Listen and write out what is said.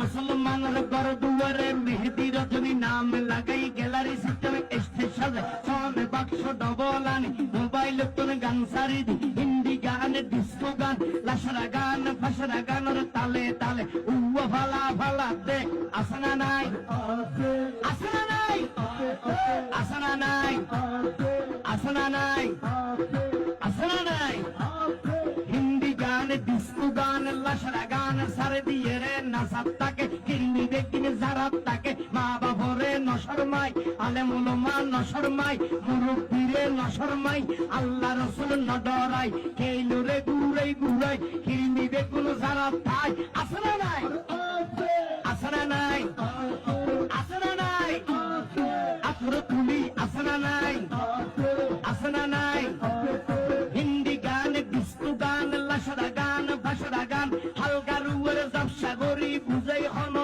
মুসলমানের ঘর দুয়ারে মেহেদি রজনী নাম লাগাই গ্যালারি সিস্টেম এসতে সাজে। ফোনে বাক্স ডবল আনি মোবাইল তোর গান সারি দি, হিন্দি গান ডিস্কো গান, লাসরা গান, ফাসরা গানের তালে তালে। উয়া ফালা ফালা দে, আসনা নাই। আসনা নাই। আসনা নাই। আসনা নাই। আসনা নাই। ডিস্কো গান লাসরা গান, সারে দিয়ে রে নাসাত তাকে হিন্দি দেখিনে জারাত তাকে মা বাবরে নশরমাই আলেম উলমা নশরমাই মুরব্বীরে নশরমাই আল্লাহ রসুল নডরাই, কেইলো রে গুড়াই গুড়াই হিন্দি দেখুন জারাত তাই আসনা নাই আসনা নাই আসনা নাই আতর তুলি আসনা নাই আসনা